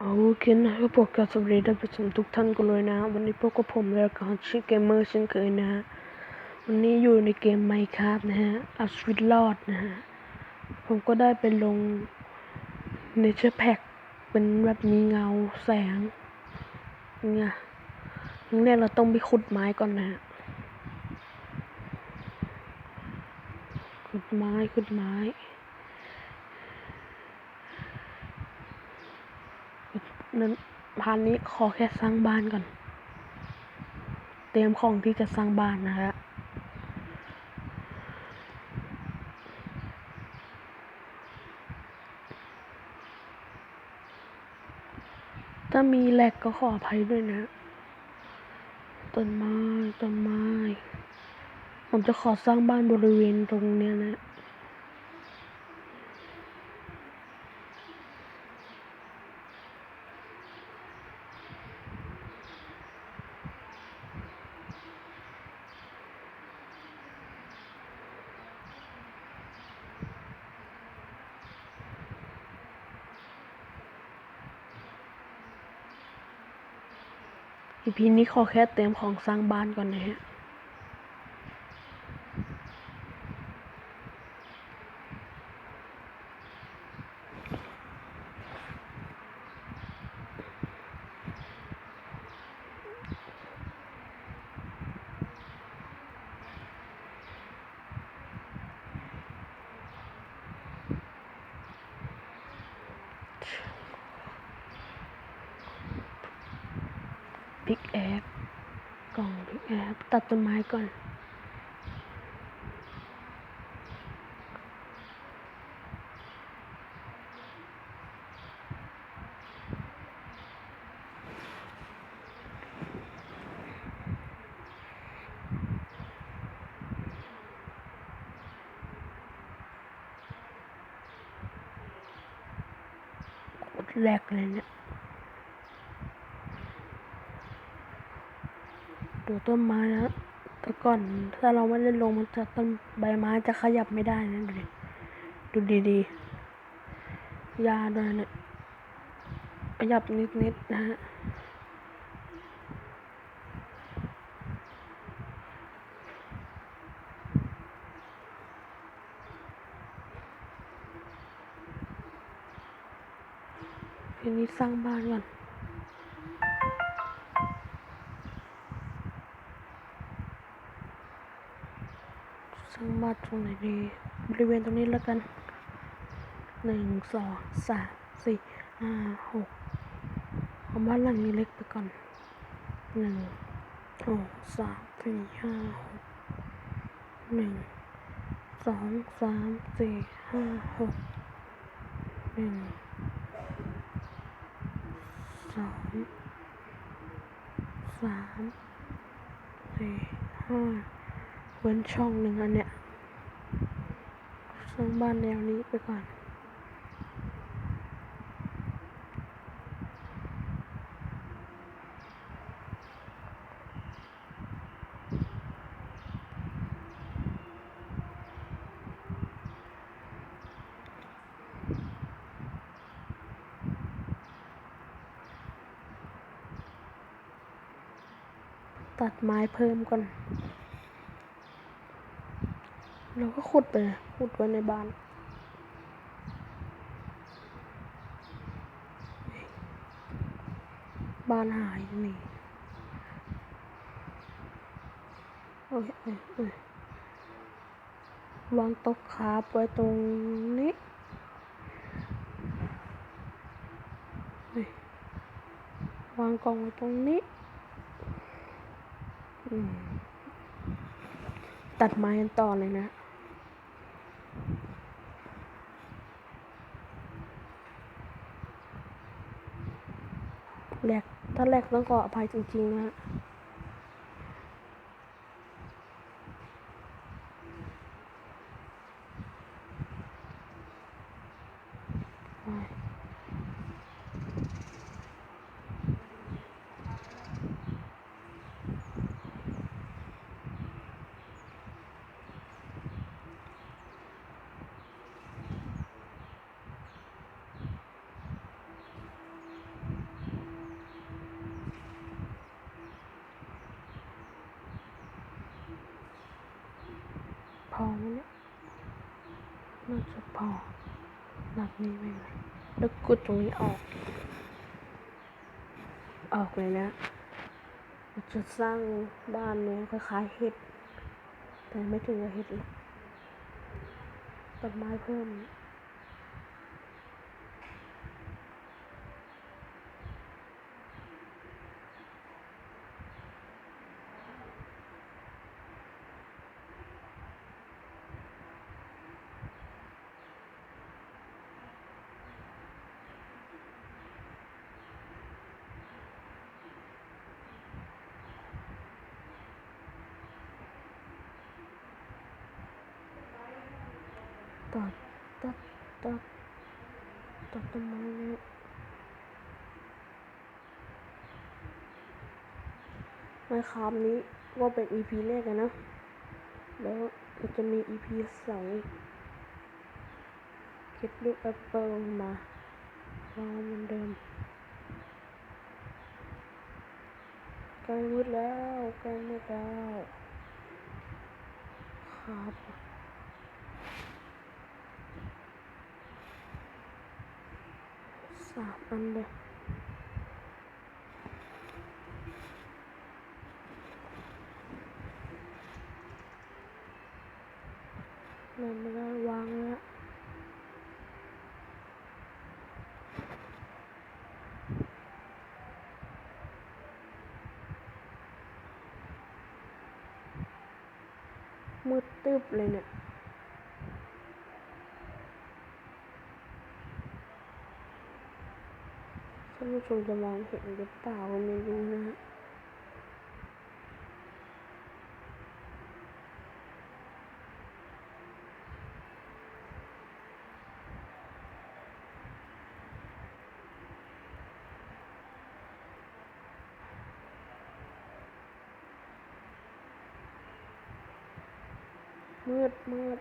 เอาโอเคนะครับพวกกับสวัสดีท่านผู้ชมทุกท่านกันเลยนะ วันนี้พวกกับผมแล้วก็ชื่อเกมเมอร์เช่นเคยนะฮะวันนี้อยู่ในเกมไมค์ครับนะฮะเอาชีวิตรอดนะฮะ ผมก็ได้ไปลงเนเจอร์แพ็กเป็นแบบมีเงาแสงเนี่ยอย่างแรกเราต้องไปขุดไม้ก่อนนะฮะ ขุดไม้ขุดไม้ นั้นพานนี้ขอแค่สร้างบ้านก่อน เตรียมของที่จะสร้างบ้านนะฮะถ้ามีแหลกก็ขออภัยด้วยนะ ต้นไม้ ต้นไม้ ผมจะขอสร้างบ้านบริเวณตรงเนี้ยนะ อีพีนี้ขอแค่เตรียมของสร้างบ้านก่อนนะฮะ พิกแอปกล่องพิกแอปตัดต้นไม้ก่อนโคตรแรกเลยเนี่ย ดูต้นไม้นะแต่ก่อนถ้าเราไม่ได้ลงมันจะต้นใบไม้จะขยับไม่ได้นะดูดิดูดีๆยาด้วยเนี่ยขยับนิดๆนะฮะทีนี้สร้างบ้านก่อน สร้างบ้านตรงไหนดีบริเวณตรงนี้แล้วกันหนึ่งสองสามสี่ห้าหกเอาบ้านหลังนี้เล็กไปก่อนหนึ่งสองสามสี่ห้าหกหนึ่งสองสามสี่ห้าหกหนึ่งสองสามสี่ห้า เว้นช่องหนึ่งอันเนี้ยสร้างบ้านแนวนี้ไปก่อนตัดไม้เพิ่มก่อน เราก็ขุดไปขุดไว้ในบ้านบ้านหายนี่โอ้ยโอ้ยโอ้ยวางโต๊ะคาฟไว้ตรงนี้วางกล่องไว้ตรงนี้ ตัดไม้กันต่อเลยนะ ท่านแรกต้องขออภัยจริงๆนะฮะ อไหมเนี่ยน่าจะพอหนักนี้ไม่ไหมแล้วกดตรงนี้ออก ออกเลยนะจะสร้างบ้านเนี้ยคล้ายๆเห็ด แต่ไม่ถึงกับเห็ดหรอกต้นไม้เพิ่ม ตัดตัดตัดตัดต้นไม้เนี่ยไม้คามนี้ว่าเป็น EP แรกนะ แล้วจะมี EP สองอีกเก็บลูกแอปเปิลมาวางเหมือนเดิมใกล้มืดแล้วใกล้มืดแล้วครับ สามอันเลยเริ่มไม่ได้วางแล้วมืดตึบเลยเนี่ย ท่านผู้ชมจะมองเห็นหรือเปล่าไม่รู้นะฮะมืดมืด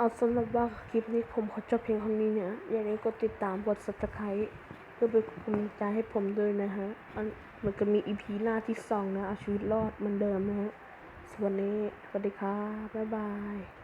เอาสำหรับว่าคลิปนี้ผมขอจบเพียงเท่านี้เนี่ยอย่าลืมกดติดตามกด subscribe เพื่อเป็นกำลังใจให้ผมด้วยนะฮะอันมันก็มีอีพีหน้าที่สองนะเอาชีวิตรอดเหมือนเดิมนะฮะสวัสดีสวัสดีครับบ๊ายบาย